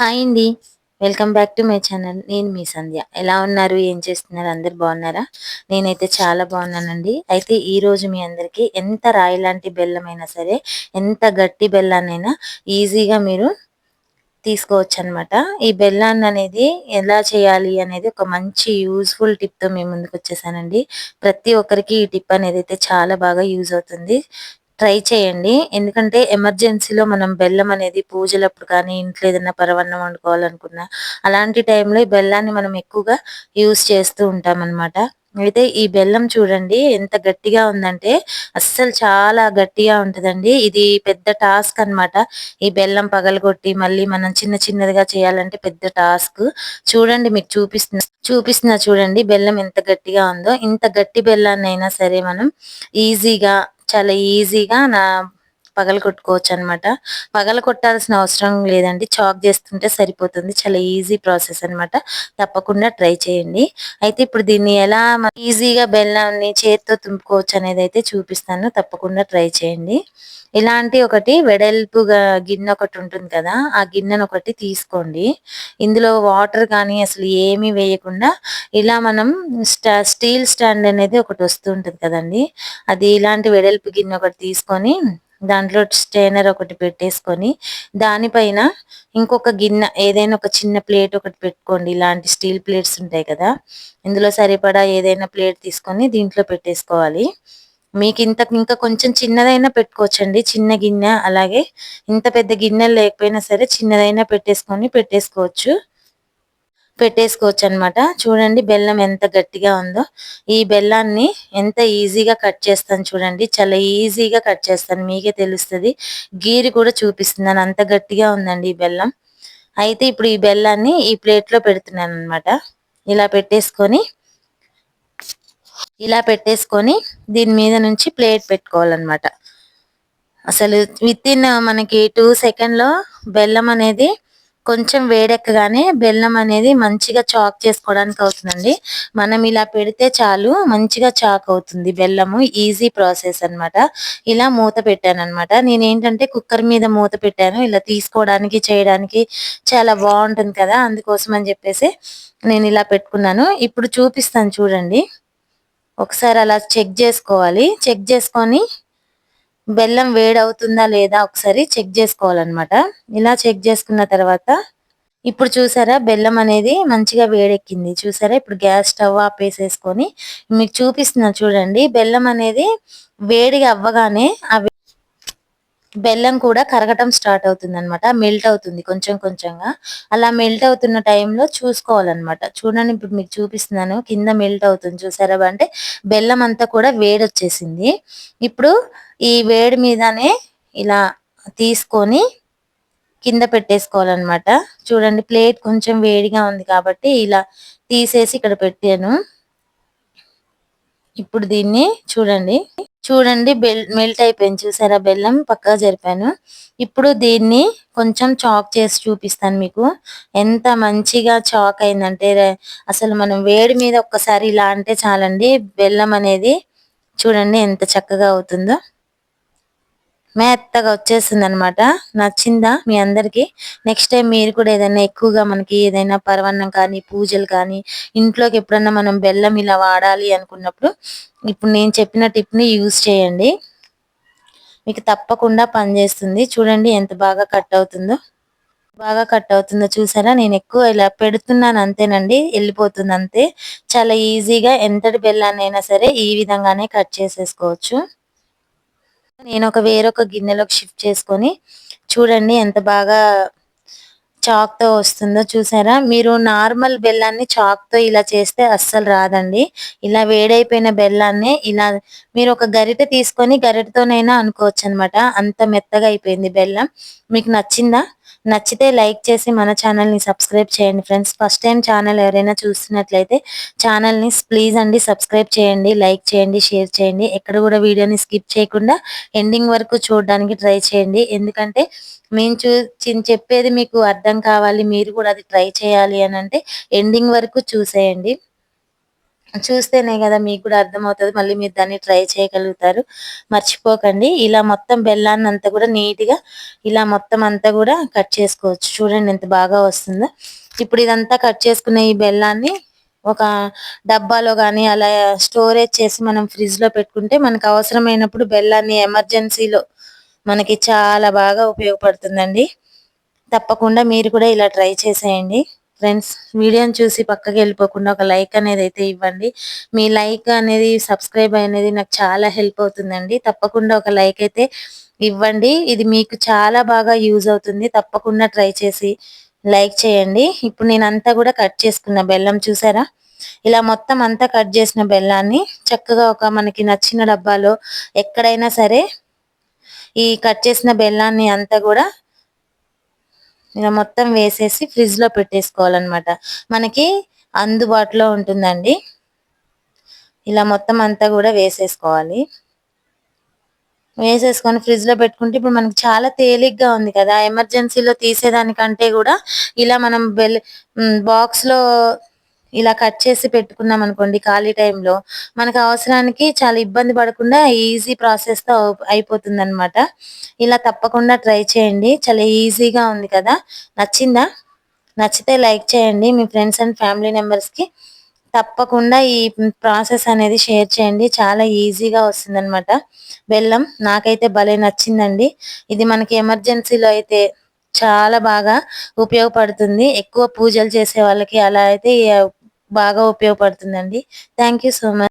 Hi అండి. Welcome back to my channel. నేను మీ సంధ్య. ఎలా ఉన్నారు? ఏం చేస్తున్నారు? అందరు బాగున్నారా? నేనైతే చాలా బాగున్నానండి. అయితే ఈ రోజు మీ అందరికీ ఎంత రాయి లాంటి బెల్లమైనా సరే ఎంత గట్టి బెల్లాన్నైనా ఈజీగా మీరు తీసుకోవచ్చు అనమాట ఈ బెల్లాన్ని అనేది ఎలా చేయాలి అనేది ఒక మంచి యూజ్ఫుల్ టిప్తో మేము ముందుకు వచ్చేసానండి ప్రతి ఒక్కరికి ఈ టిప్ అనేది అయితే చాలా బాగా యూజ్ అవుతుంది. ట్రై చేయండి. ఎందుకంటే ఎమర్జెన్సీలో మనం బెల్లం అనేది పూజలప్పుడు కానీ ఇంట్లో ఏదైనా పరవన్నం వండుకోవాలనుకున్నా అలాంటి టైంలో ఈ బెల్లాన్ని మనం ఎక్కువగా యూస్ చేస్తూ ఉంటాం అనమాట అయితే ఈ బెల్లం చూడండి ఎంత గట్టిగా ఉందంటే అస్సలు చాలా గట్టిగా ఉంటుందండి. ఇది పెద్ద టాస్క్ అనమాట ఈ బెల్లం పగలగొట్టి మళ్ళీ మనం చిన్న చిన్నదిగా చేయాలంటే పెద్ద టాస్క్ చూడండి మీకు చూపిస్తున్న చూపిస్తున్నా చూడండి బెల్లం ఎంత గట్టిగా ఉందో. ఇంత గట్టి బెల్లాన్ని అయినా సరే మనం ఈజీగా చాలా ఈజీగా నా పగల కొట్టుకోవచ్చు అనమాట పగల కొట్టాల్సిన అవసరం లేదండి. చాక్ చేస్తుంటే సరిపోతుంది. చాలా ఈజీ ప్రాసెస్ అనమాట. తప్పకుండా ట్రై చేయండి. అయితే ఇప్పుడు దీన్ని ఎలా ఈజీగా బెల్లాన్ని చేతితో తుంపుకోవచ్చు అనేది అయితే చూపిస్తాను. తప్పకుండా ట్రై చేయండి. ఇలాంటి ఒకటి వెడల్పుగా గిన్నె ఒకటి ఉంటుంది కదా ఆ గిన్నెను ఒకటి తీసుకోండి. ఇందులో వాటర్ కానీ అసలు ఏమీ వేయకుండా ఇలా మనం స్టీల్ స్టాండ్ అనేది ఒకటి వస్తూ ఉంటుంది కదండి. అది ఇలాంటి వెడల్పు గిన్నె ఒకటి తీసుకొని దాంట్లో స్టైనర్ ఒకటి పెట్టేసుకొని దానిపైన ఇంకొక గిన్నె ఏదైనా ఒక చిన్న ప్లేట్ ఒకటి పెట్టుకోండి. ఇలాంటి స్టీల్ ప్లేట్స్ ఉంటాయి కదా. ఇందులో సరిపడా ఏదైనా ప్లేట్ తీసుకొని దీంట్లో పెట్టేసుకోవాలి. మీకు ఇంత ఇంకా కొంచెం చిన్నదైనా పెట్టుకోవచ్చండి. చిన్న గిన్నె అలాగే ఇంత పెద్ద గిన్నెలు లేకపోయినా సరే చిన్నదైనా పెట్టేసుకొని పెట్టేసుకోవచ్చు. పెట్టేసుకోవచ్చు అనమాట చూడండి బెల్లం ఎంత గట్టిగా ఉందో. ఈ బెల్లాన్ని ఎంత ఈజీగా కట్ చేస్తాను చూడండి. చాలా ఈజీగా కట్ చేస్తాను. మీకే తెలుస్తుంది. గీరి కూడా చూపిస్తున్నాను. అంత గట్టిగా ఉందండి ఈ బెల్లం. అయితే ఇప్పుడు ఈ బెల్లాన్ని ఈ ప్లేట్లో పెడుతున్నాను అనమాట ఇలా పెట్టేసుకొని ఇలా పెట్టేసుకొని దీని మీద నుంచి ప్లేట్ పెట్టుకోవాలన్నమాట అసలు విత్ ఇన్ మనకి టూ సెకండ్లో బెల్లం అనేది కొంచెం వేడెక్కగానే బెల్లం అనేది మంచిగా చాక్ చేసుకోవడానికి అవుతుందండి. మనం ఇలా పెడితే చాలు మంచిగా చాక్ అవుతుంది బెల్లము ఈజీ ప్రాసెస్ అనమాట ఇలా మూత పెట్టాను అనమాట నేను ఏంటంటే కుక్కర్ మీద మూత పెట్టాను. ఇలా తీసుకోవడానికి చేయడానికి చాలా బాగుంటుంది కదా అందుకోసం అని చెప్పేసి నేను ఇలా పెట్టుకున్నాను. ఇప్పుడు చూపిస్తాను చూడండి. ఒకసారి అలా చెక్ చేసుకోవాలి. చెక్ చేసుకొని బెల్లం వేడవుతుందా లేదా ఒకసారి చెక్ చేసుకోవాలన్నమాట. ఇలా చెక్ చేసుకున్న తర్వాత ఇప్పుడు చూసారా బెల్లం అనేది మంచిగా వేడెక్కింది. చూసారా ఇప్పుడు గ్యాస్ స్టవ్ ఆపేసేసుకొని మీకు చూపిస్తున్నా చూడండి. బెల్లం అనేది వేడిగా అవ్వగానే బెల్లం కూడా కరగటం స్టార్ట్ అవుతుంది అనమాట మెల్ట్ అవుతుంది కొంచెం కొంచెంగా. అలా మెల్ట్ అవుతున్న టైంలో చూసుకోవాలన్నమాట. చూడండి ఇప్పుడు మీకు చూపిస్తున్నాను కింద మెల్ట్ అవుతుంది చూసారా? అంటే బెల్లం అంతా కూడా వేడి వచ్చేసింది. ఇప్పుడు ఈ వేడి మీదనే ఇలా తీసుకొని కింద పెట్టేసుకోవాలన్నమాట. చూడండి ప్లేట్ కొంచెం వేడిగా ఉంది కాబట్టి ఇలా తీసేసి ఇక్కడ పెట్టాను. ఇప్పుడు దీన్ని చూడండి. చూడండి బెల్ మెల్ట్ అయిపోయింది. చూసారా? బెల్లం పక్కగా జరిపాను. ఇప్పుడు దీన్ని కొంచెం చాక్ చేసి చూపిస్తాను మీకు. ఎంత మంచిగా చాక్ అయిందంటే అసలు మనం వేడి మీద ఒక్కసారి ఇలా అంటే చాలండి బెల్లం అనేది చూడండి ఎంత చక్కగా అవుతుందో. మెత్తగా వచ్చేసింది అనమాట నచ్చిందా మీ అందరికి? నెక్స్ట్ టైం మీరు కూడా ఏదైనా ఎక్కువగా మనకి ఏదైనా పరవన్నం కానీ పూజలు కానీ ఇంట్లోకి ఎప్పుడన్నా మనం బెల్లం ఇలా వాడాలి అనుకున్నప్పుడు ఇప్పుడు నేను చెప్పిన టిప్ని యూజ్ చేయండి. మీకు తప్పకుండా పనిచేస్తుంది. చూడండి ఎంత బాగా కట్ అవుతుందో. బాగా కట్ అవుతుందో చూసారా? నేను ఎక్కువ ఇలా పెడుతున్నాను అంతేనండి. వెళ్ళిపోతుంది అంతే. చాలా ఈజీగా ఎంతటి బెల్లాన్నైనా సరే ఈ విధంగానే కట్ చేసేసుకోవచ్చు. నేను ఒక వేరొక గిన్నెలోకి షిఫ్ట్ చేసుకొని చూడండి ఎంత బాగా చాక్తో వస్తుందో చూసారా? మీరు నార్మల్ బెల్లాన్ని చాక్తో ఇలా చేస్తే అస్సలు రాదండి. ఇలా వేడైపోయిన బెల్లాన్ని ఇలా మీరు ఒక గరిటె తీసుకొని గరిటతోనైనా అనుకోవచ్చు అనమాట అంత మెత్తగా అయిపోయింది బెల్లం. మీకు నచ్చిందా? నచ్చితే లైక్ చేసి మన ఛానల్ని సబ్స్క్రైబ్ చేయండి ఫ్రెండ్స్. ఫస్ట్ టైం ఛానల్ ఎవరైనా చూస్తున్నట్లయితే ఛానల్ని ప్లీజ్ అండి సబ్స్క్రైబ్ చేయండి లైక్ చేయండి షేర్ చేయండి. ఎక్కడ కూడా వీడియోని స్కిప్ చేయకుండా ఎండింగ్ వరకు చూడడానికి ట్రై చేయండి. ఎందుకంటే మేము చూ చెప్పేది మీకు అర్థం కావాలి మీరు కూడా అది ట్రై చేయాలి అని అంటే ఎండింగ్ వరకు చూసేయండి. చూస్తేనే కదా మీకు కూడా అర్థమవుతుంది. మళ్ళీ మీరు దాన్ని ట్రై చేయగలుగుతారు. మర్చిపోకండి. ఇలా మొత్తం బెల్లాన్ని అంతా కూడా నీట్గా ఇలా మొత్తం అంతా కూడా కట్ చేసుకోవచ్చు. చూడండి ఎంత బాగా వస్తుందో. ఇప్పుడు ఇదంతా కట్ చేసుకున్న ఈ బెల్లాన్ని ఒక డబ్బాలో కానీ అలా స్టోరేజ్ చేసి మనం ఫ్రిడ్జ్లో పెట్టుకుంటే మనకు అవసరమైనప్పుడు బెల్లాన్ని ఎమర్జెన్సీలో మనకి చాలా బాగా ఉపయోగపడుతుందండి. తప్పకుండా మీరు కూడా ఇలా ట్రై చేసేయండి. ఫ్రెండ్స్ వీడియోని చూసి పక్కకి వెళ్ళిపోకుండా ఒక లైక్ అనేది అయితే ఇవ్వండి. మీ లైక్ అనేది సబ్స్క్రైబ్ అనేది నాకు చాలా హెల్ప్ అవుతుందండి. తప్పకుండా ఒక లైక్ అయితే ఇవ్వండి. ఇది మీకు చాలా బాగా యూజ్ అవుతుంది. తప్పకుండా ట్రై చేసి లైక్ చేయండి. ఇప్పుడు నేను అంతా కూడా కట్ చేసుకున్న బెల్లం చూసారా? ఇలా మొత్తం అంతా కట్ చేసిన బెల్లాన్ని చక్కగా ఒక మనకి నచ్చిన డబ్బాలో ఎక్కడైనా సరే ఈ కట్ చేసిన బెల్లాన్ని అంతా కూడా ఇలా మొత్తం వేసేసి ఫ్రిడ్జ్లో పెట్టేసుకోవాలన్నమాట. మనకి అందుబాటులో ఉంటుందండి. ఇలా మొత్తం అంతా కూడా వేసేసుకోవాలి. వేసేసుకొని ఫ్రిడ్జ్లో పెట్టుకుంటే ఇప్పుడు మనకి చాలా తేలిగ్గా ఉంది కదా. ఎమర్జెన్సీలో తీసేదానికంటే కూడా ఇలా మనం బెల్ బాక్స్లో ఇలా కట్ చేసి పెట్టుకున్నాం అనుకోండి ఖాళీ టైంలో మనకు అవసరానికి చాలా ఇబ్బంది పడకుండా ఈజీ ప్రాసెస్తో అయిపోతుంది అనమాట ఇలా తప్పకుండా ట్రై చేయండి. చాలా ఈజీగా ఉంది కదా. నచ్చిందా? నచ్చితే లైక్ చేయండి. మీ ఫ్రెండ్స్ అండ్ ఫ్యామిలీ మెంబర్స్కి తప్పకుండా ఈ ప్రాసెస్ అనేది షేర్ చేయండి. చాలా ఈజీగా వస్తుంది అనమాట బెల్లం నాకైతే భలే నచ్చిందండి. ఇది మనకి ఎమర్జెన్సీలో అయితే చాలా బాగా ఉపయోగపడుతుంది. ఎక్కువ పూజలు చేసే వాళ్ళకి అలా అయితే బాగా ఉపయోగపడుతుందండి. Thank so much